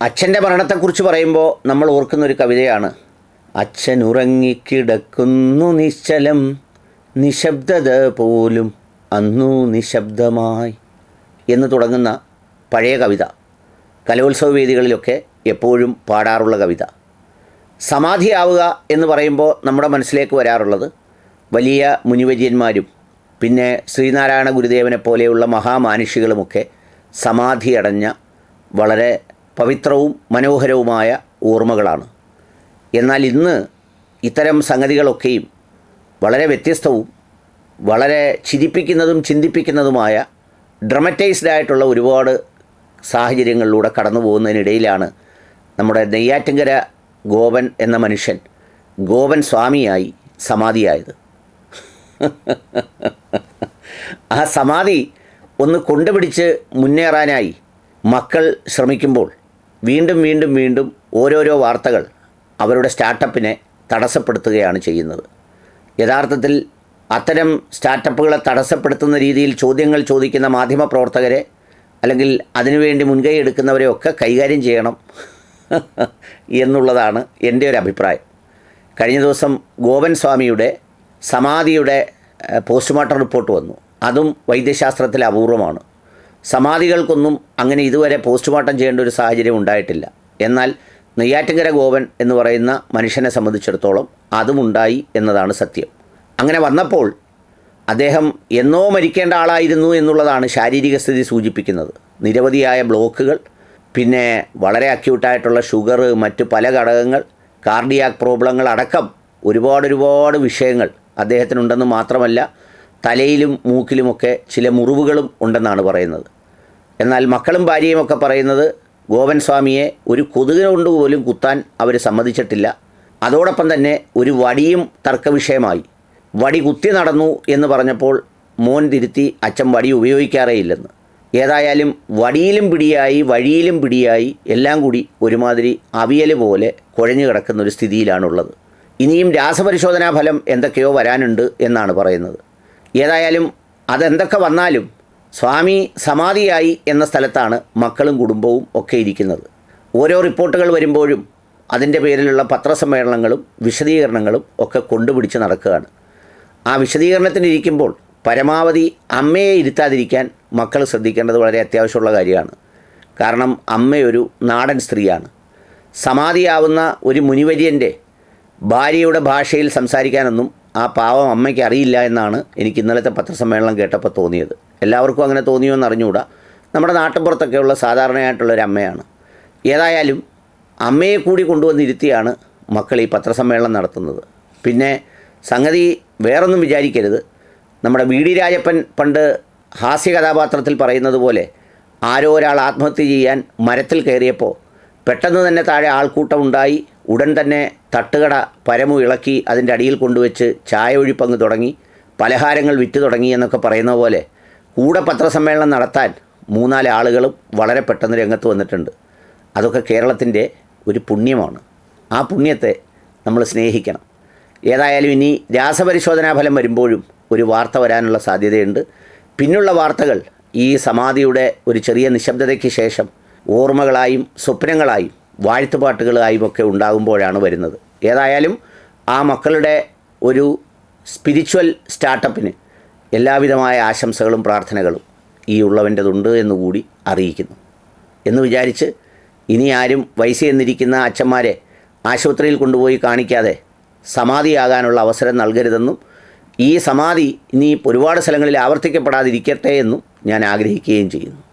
അച്ഛന്റെ മരണത്തെക്കുറിച്ച് പറയുമ്പോൾ നമ്മൾ ഓർക്കുന്ന ഒരു കവിതയാണ്. അച്ഛൻ ഉറങ്ങിക്കിടക്കുന്നു നിശ്ചലം നിശബ്ദത പോലും അന്നു നിശബ്ദമായി എന്ന് തുടങ്ങുന്ന പഴയ കവിത. കലോത്സവ വേദികളിലൊക്കെ എപ്പോഴും പാടാറുള്ള കവിത. സമാധിയാവുക എന്ന് പറയുമ്പോൾ നമ്മുടെ മനസ്സിലേക്ക് വരാറുള്ളത് വലിയ മുനിവര്യന്മാരും പിന്നെ ശ്രീനാരായണ ഗുരുദേവനെ പോലെയുള്ള മഹാമാനുഷികളുമൊക്കെ സമാധിയടഞ്ഞ വളരെ പവിത്രവും മനോഹരവുമായ ഓർമ്മകളാണ്. എന്നാൽ ഇന്ന് ഇത്തരം സംഗതികളൊക്കെയും വളരെ വ്യത്യസ്തവും വളരെ ചിരിപ്പിക്കുന്നതും ചിന്തിപ്പിക്കുന്നതുമായ ഡ്രമറ്റൈസ്ഡ് ആയിട്ടുള്ള ഒരുപാട് സാഹചര്യങ്ങളിലൂടെ കടന്നു പോകുന്നതിനിടയിലാണ് നമ്മുടെ നെയ്യാറ്റിങ്കര ഗോപൻ എന്ന മനുഷ്യൻ ഗോപൻ സ്വാമിയായി സമാധിയായത്. ആ സമാധി ഒന്ന് കൊണ്ടുപിടിച്ച് മുന്നേറാനായി മക്കൾ ശ്രമിക്കുമ്പോൾ വീണ്ടും വീണ്ടും വീണ്ടും ഓരോരോ വാർത്തകൾ അവരുടെ സ്റ്റാർട്ടപ്പിനെ തടസ്സപ്പെടുത്തുകയാണ് ചെയ്യുന്നത്. യഥാർത്ഥത്തിൽ അത്തരം സ്റ്റാർട്ടപ്പുകളെ തടസ്സപ്പെടുത്തുന്ന രീതിയിൽ ചോദ്യങ്ങൾ ചോദിക്കുന്ന മാധ്യമ പ്രവർത്തകരെ അല്ലെങ്കിൽ അതിനുവേണ്ടി മുൻകൈ എടുക്കുന്നവരെയൊക്കെ കൈകാര്യം ചെയ്യണം എന്നുള്ളതാണ് എന്റെ ഒരു അഭിപ്രായം. കഴിഞ്ഞ ദിവസം ഗോപൻ സ്വാമിയുടെ സമാധിയുടെ പോസ്റ്റ്മോർട്ടം റിപ്പോർട്ട് വന്നു. അതും വൈദ്യശാസ്ത്രത്തിൽ അപൂർവമാണ്. സമാധികൾക്കൊന്നും അങ്ങനെ ഇതുവരെ പോസ്റ്റ്മോർട്ടം ചെയ്യേണ്ട ഒരു സാഹചര്യം ഉണ്ടായിട്ടില്ല. എന്നാൽ നെയ്യാറ്റിങ്കര ഗോവൻ എന്ന് പറയുന്ന മനുഷ്യനെ സംബന്ധിച്ചിടത്തോളം അതുമുണ്ടായി എന്നതാണ് സത്യം. അങ്ങനെ വന്നപ്പോൾ അദ്ദേഹം എന്നോ മരിക്കേണ്ട ആളായിരുന്നു എന്നുള്ളതാണ് ശാരീരിക സ്ഥിതി സൂചിപ്പിക്കുന്നത്. നിരവധിയായ ബ്ലോക്കുകൾ പിന്നെ വളരെ അക്യൂട്ടായിട്ടുള്ള ഷുഗർ മറ്റ് പല ഘടകങ്ങൾ കാർഡിയാക് പ്രോബ്ലങ്ങൾ അടക്കം ഒരുപാട് ഒരുപാട് വിഷയങ്ങൾ അദ്ദേഹത്തിനുണ്ടെന്ന് മാത്രമല്ല തലയിലും മൂക്കിലുമൊക്കെ ചില മുറിവുകളും ഉണ്ടെന്നാണ് പറയുന്നത്. എന്നാൽ മക്കളും ഭാര്യയുമൊക്കെ പറയുന്നത് ഗോപൻ സ്വാമിയെ ഒരു കൊതുകിനെ കൊണ്ട് പോലും കുത്താൻ അവർ സമ്മതിച്ചിട്ടില്ല. അതോടൊപ്പം തന്നെ ഒരു വടിയും തർക്കവിഷയമായി. വടി കുത്തി നടന്നു എന്ന് പറഞ്ഞപ്പോൾ മോൻ തിരുത്തി അച്ഛൻ വടി ഉപയോഗിക്കാറേയില്ലെന്ന്. ഏതായാലും വടിയിലും പിടിയായി വഴിയിലും പിടിയായി എല്ലാം കൂടി ഒരുമാതിരി അവിയൽ പോലെ കുഴഞ്ഞു കിടക്കുന്ന ഒരു സ്ഥിതിയിലാണുള്ളത്. ഇനിയും രാസപരിശോധനാ ഫലം എന്തൊക്കെയോ വരാനുണ്ട് എന്നാണ് പറയുന്നത്. ഏതായാലും അതെന്തൊക്കെ വന്നാലും സ്വാമി സമാധിയായി എന്ന സ്ഥലത്താണ് മക്കളും കുടുംബവും ഒക്കെ ഇരിക്കുന്നത്. ഓരോ റിപ്പോർട്ടുകൾ വരുമ്പോഴും അതിന്റെ പേരിലുള്ള പത്രസമ്മേളനങ്ങളും വിശദീകരണങ്ങളും ഒക്കെ കൊണ്ടുപിടിച്ച് നടക്കുകയാണ്. ആ വിശദീകരണത്തിനിരിക്കുമ്പോൾ പരമാവധി അമ്മയെ ഇരുത്താതിരിക്കാൻ മക്കൾ ശ്രദ്ധിക്കേണ്ടത് വളരെ അത്യാവശ്യമുള്ള കാര്യമാണ്. കാരണം അമ്മയൊരു നാടൻ സ്ത്രീയാണ്. സമാധിയാവുന്ന ഒരു മുനിവര്യന്റെ ഭാര്യയുടെ ഭാഷയിൽ സംസാരിക്കാനൊന്നും ആ പാവം അമ്മയ്ക്ക് അറിയില്ല എന്നാണ് എനിക്ക് ഇന്നലത്തെ പത്രസമ്മേളനം കേട്ടപ്പോൾ തോന്നിയത്. എല്ലാവർക്കും അങ്ങനെ തോന്നിയോ എന്ന് അറിഞ്ഞുകൂടാ. നമ്മുടെ നാട്ടിൻപുറത്തൊക്കെയുള്ള സാധാരണയായിട്ടുള്ള ഒരു അമ്മയാണ്. ഏതായാലും അമ്മയെ കൂടി കൊണ്ടുവന്നിരുത്തിയാണ് മക്കൾ ഈ പത്രസമ്മേളനം നടത്തുന്നത്. പിന്നെ സംഗതി വേറൊന്നും വിചാരിക്കരുത്. നമ്മുടെ വി ഡി രാജപ്പൻ പണ്ട് ഹാസ്യ കഥാപാത്രത്തിൽ പറയുന്നത് പോലെ ആരോ ഒരാൾ ആത്മഹത്യ ചെയ്യാൻ മരത്തിൽ കയറിയപ്പോൾ പെട്ടെന്ന് തന്നെ താഴെ ആൾക്കൂട്ടം ഉണ്ടായി. ഉടൻ തന്നെ തട്ടുകട പരമു ഇളക്കി അതിന്റെ അടിയിൽ കൊണ്ടുവച്ച് ചായ ഒഴിപ്പങ്ങ് തുടങ്ങി പലഹാരങ്ങൾ വിറ്റ് തുടങ്ങി എന്നൊക്കെ പറയുന്ന പോലെ കൂടെ പത്രസമ്മേളനം നടത്താൻ മൂന്നാൽ ആളുകളും വളരെ പെട്ടെന്ന് രംഗത്ത് വന്നിട്ടുണ്ട്. അതൊക്കെ കേരളത്തിന്റെ ഒരു പുണ്യമാണ്. ആ പുണ്യത്തെ നമ്മൾ സ്നേഹിക്കണം. ഏതായാലും ഇനി രാസപരിശോധനാ ഫലം വരുമ്പോഴും ഒരു വാർത്ത വരാനുള്ള സാധ്യതയുണ്ട്. പിന്നുള്ള വാർത്തകൾ ഈ സമാധിയുടെ ഒരു ചെറിയ നിശബ്ദതയ്ക്ക് ശേഷം ഓർമ്മകളായും സ്വപ്നങ്ങളായും വാഴ്ത്തുപാട്ടുകളായും ഒക്കെ ഉണ്ടാകുമ്പോഴാണ് വരുന്നത്. ഏതായാലും ആ മക്കളുടെ ഒരു സ്പിരിച്വൽ സ്റ്റാർട്ടപ്പിന് എല്ലാവിധമായ ആശംസകളും പ്രാർത്ഥനകളും ഈ ഉള്ളവന്റെതുണ്ട് എന്നുകൂടി അറിയിക്കുന്നു. എന്ന് വിചാരിച്ച് ഇനി ആരും വയസ്സ് എന്നിരിക്കുന്ന അച്ഛന്മാരെ ആശുപത്രിയിൽ കൊണ്ടുപോയി കാണിക്കാതെ സമാധിയാകാനുള്ള അവസരം നൽകരുതെന്നും ഈ സമാധി ഇനി ഒരുപാട് സ്ഥലങ്ങളിൽ ആവർത്തിക്കപ്പെടാതിരിക്കട്ടെ എന്നും ഞാൻ ആഗ്രഹിക്കുകയും ചെയ്യുന്നു.